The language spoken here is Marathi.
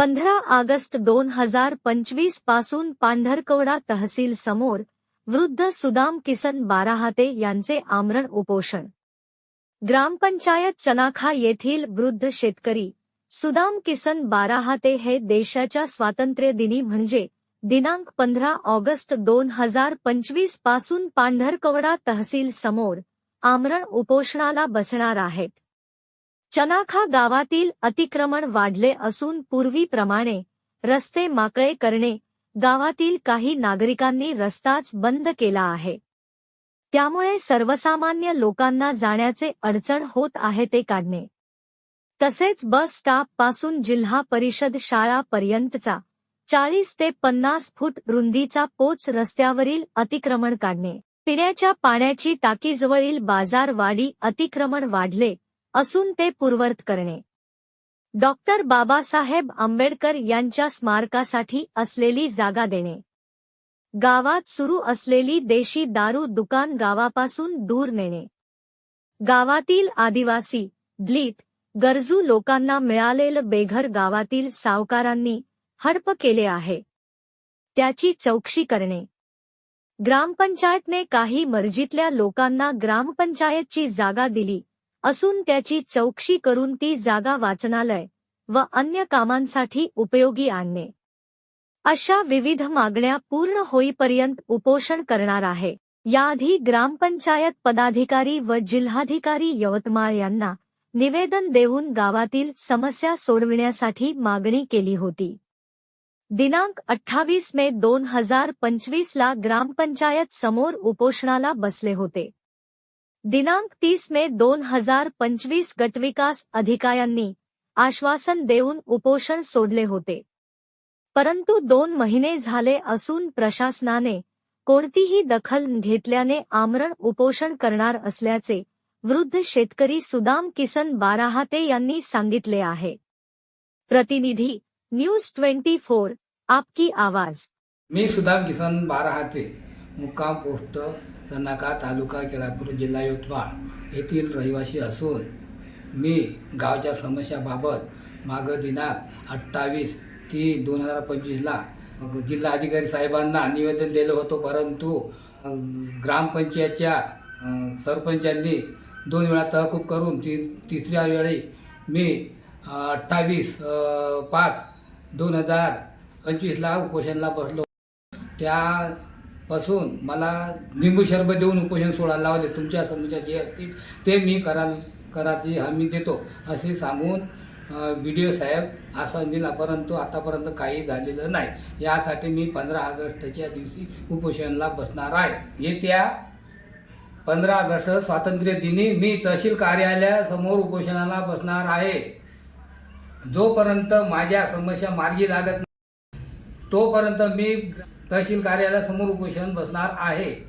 पंधरा ऑगस्ट दोन हजार पंचवीसपासून पांढरकवडा तहसील समोर वृद्ध सुदाम किसन बाराहाते यांचे आमरण उपोषण. ग्रामपंचायत चनाखा येथील वृद्ध शेतकरी सुदाम किसन बाराहाते हे देशाच्या स्वातंत्र्य दिनी म्हणजे दिनांक पंधरा ऑगस्ट दोन हजार पंचवीसपासून पांढरकवडा तहसील समोर आमरण उपोषणाला बसणार आहेत. चनाखा गावातील अतिक्रमण वाढले असून पूर्वीप्रमाणे रस्ते माकळे करणे गावातील काही नागरिकांनी रस्ताच बंद केला आहे. त्यामुळे सर्वसामान्य लोकांना जाण्याचे अडचण होत आहे ते काढणे. तसेच बस स्टॉपपासून जिल्हा परिषद शाळापर्यंतचा चाळीस ते पन्नास फूट रुंदीचा पोच रस्त्यावरील अतिक्रमण काढणे. पिण्याच्या पाण्याची टाकीजवळील बाजारवाडी अतिक्रमण वाढले. असून ते पूर्वर्त करणे. डॉक्टर बाबासाहेब आंबेडकर यांच्या स्मारकासाठी असलेली जागा देणे. गावात सुरू असलेली देशी दारू दुकान गावापासून दूर नेणे. गावातील आदिवासी दलित गरजू लोकांना मिळालेलं बेघर गावातील सावकारांनी हडप केले आहे. त्याची चौकशी करणे. ग्रामपंचायतने काही मर्जीतल्या लोकांना ग्रामपंचायतची जागा दिली. असून त्याची चौकशी करून ती जागा वाचनालय व अन्य कामांसाठी उपयोगी आणणे. अशा विविध मागण्या पूर्ण होईपर्यंत उपोषण करणार आहे. याआधी ग्रामपंचायत पदाधिकारी व जिल्हाधिकारी यवतमाळ यांना निवेदन देऊन गावातील समस्या सोडविण्यासाठी मागणी केली होती. दिनांक अठ्ठावीस मे दोन हजार पंचवीस ला ग्रामपंचायत समोर उपोषणाला बसले होते. दिनांक तीस मे दोन हजार पंचवीस गटविकास अधिकाऱ्यांनी आश्वासन देऊन उपोषण सोडले होते. परंतु दोन महिने झाले असून प्रशासनाने कोणतीही दखल घेतल्याने आमरण उपोषण करणार असल्याचे वृद्ध शेतकरी सुदाम किसन बाराहाते यांनी सांगितले आहे. प्रतिनिधी न्यूज ट्वेंटी फोर आपकी आवाज. मी सुदाम किसन बाराहाते मुक्काम पोस्ट चनाका तालुका केळापूर जिल्हा यवतमाळ येथील रहिवासी असून मी गावच्या समस्याबाबत मागं दिनांक अठ्ठावीस तीन दोन हजार पंचवीसला जिल्हा अधिकारी साहेबांना निवेदन दिलं होतं. परंतु ग्रामपंचायतच्या सरपंचांनी दोन वेळा तहकूब करून ती तिसऱ्या वेळी मी अठ्ठावीस पाच दोन हजार पंचवीसला उपोषणला बसलो. त्या पासून मला निंबू शरबत देऊन उपोषण सोडायला लावले. तुमच्या समस्या जे असतील ते मी कराल करायची हमी देतो असे सांगून बी डी ओ साहेब असं दिला. परंतु आतापर्यंत काही झालेलं नाही. यासाठी मी पंधरा ऑगस्टच्या दिवशी उपोषणाला बसणार आहे. येत्या पंधरा ऑगस्ट स्वातंत्र्य दिनी मी तहसील कार्यालयासमोर उपोषणाला बसणार आहे. जोपर्यंत माझ्या समस्या मार्गी लागत नाही, तोपर्यंत मी तहसील कार्यालयासमोर उपोषण बसणार आहे.